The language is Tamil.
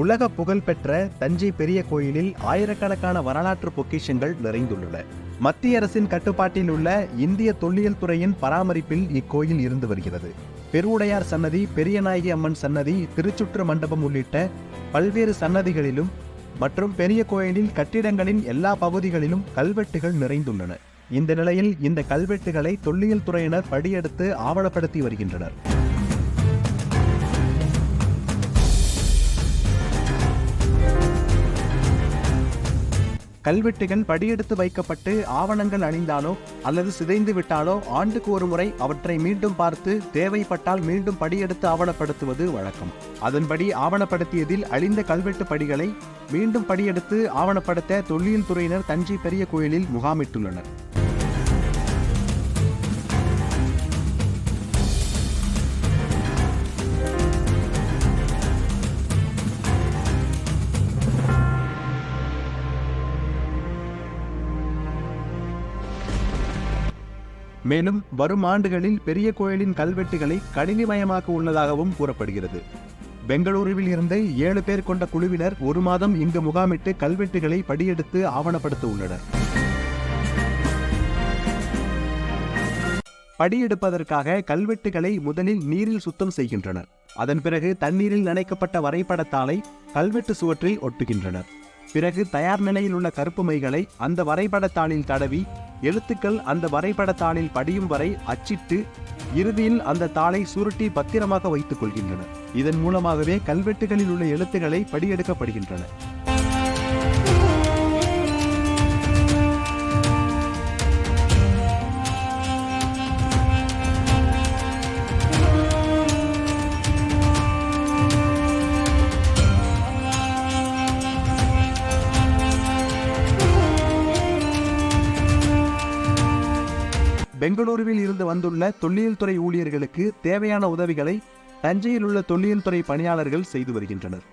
உலக புகழ்பெற்ற தஞ்சை பெரிய கோயிலில் ஆயிரக்கணக்கான வரலாற்று பொக்கிஷங்கள் நிறைந்துள்ளன. மத்திய அரசின் கட்டுப்பாட்டில் உள்ள இந்திய தொல்லியல் துறையின் பராமரிப்பில் இக்கோயில் இருந்து வருகிறது. பெருவுடையார் சன்னதி பெரியநாயகி அம்மன் சன்னதி திருச்சுற்று மண்டபம் உள்ளிட்ட பல்வேறு சன்னதிகளிலும் மற்றும் பெரிய கோயிலில் கட்டிடங்களின் எல்லா பகுதிகளிலும் கல்வெட்டுகள் நிறைந்துள்ளன. இந்த நிலையில் இந்த கல்வெட்டுகளை தொல்லியல் துறையினர் படியெடுத்து ஆவணப்படுத்தி வருகின்றனர். கல்வெட்டுகள் படியெடுத்து வைக்கப்பட்டு ஆவணங்கள் அணிந்தாலோ அல்லது சிதைந்து விட்டாலோ ஆண்டுக்கு ஒரு முறை அவற்றை மீண்டும் பார்த்து தேவைப்பட்டால் மீண்டும் படியெடுத்து ஆவணப்படுத்துவது வழக்கம். அதன்படி ஆவணப்படுத்தியதில் அழிந்த கல்வெட்டு படிகளை மீண்டும் படியெடுத்து ஆவணப்படுத்த தொல்லியல் துறையினர் தஞ்சை பெரிய கோயிலில் முகாமிட்டுள்ளனர். மேலும் வரும் ஆண்டுகளில் பெரிய கோயிலின் கல்வெட்டுகளை கணினிமயமாக்க உள்ளதாகவும் கூறப்படுகிறது. பெங்களூருவில் இருந்து ஏழு பேர் கொண்ட குழுவினர் ஒரு மாதம் இங்கு முகாமிட்டு கல்வெட்டுகளை படியெடுத்து ஆவணப்படுத்த உள்ளனர் படியெடுப்பதற்காக கல்வெட்டுகளை முதலில் நீரில் சுத்தம் செய்கின்றனர். அதன் பிறகு தண்ணீரில் நனைக்கப்பட்ட வரைபடத்தாளை கல்வெட்டு சுவற்றில் ஒட்டுகின்றனர். பிறகு தயார் நிலையில் உள்ள கருப்பு மைகளை அந்த வரைபடத்தாளில் தடவி எழுத்துக்கள் அந்த வரைபடத்தாளில் படியும் வரை அச்சிட்டு இறுதியில் அந்த தாளை சுருட்டி பத்திரமாக வைத்துக் கொள்கின்றனர் இதன் மூலமாகவே கல்வெட்டுகளில் உள்ள எழுத்துக்களை படியெடுக்கப்படுகின்றன. பெங்களூருவில் இருந்து வந்துள்ள தொல்லியல் துறை ஊழியர்களுக்கு தேவையான உதவிகளை தஞ்சையில் உள்ள தொல்லியல் துறை பணியாளர்கள் செய்து வருகின்றனர்.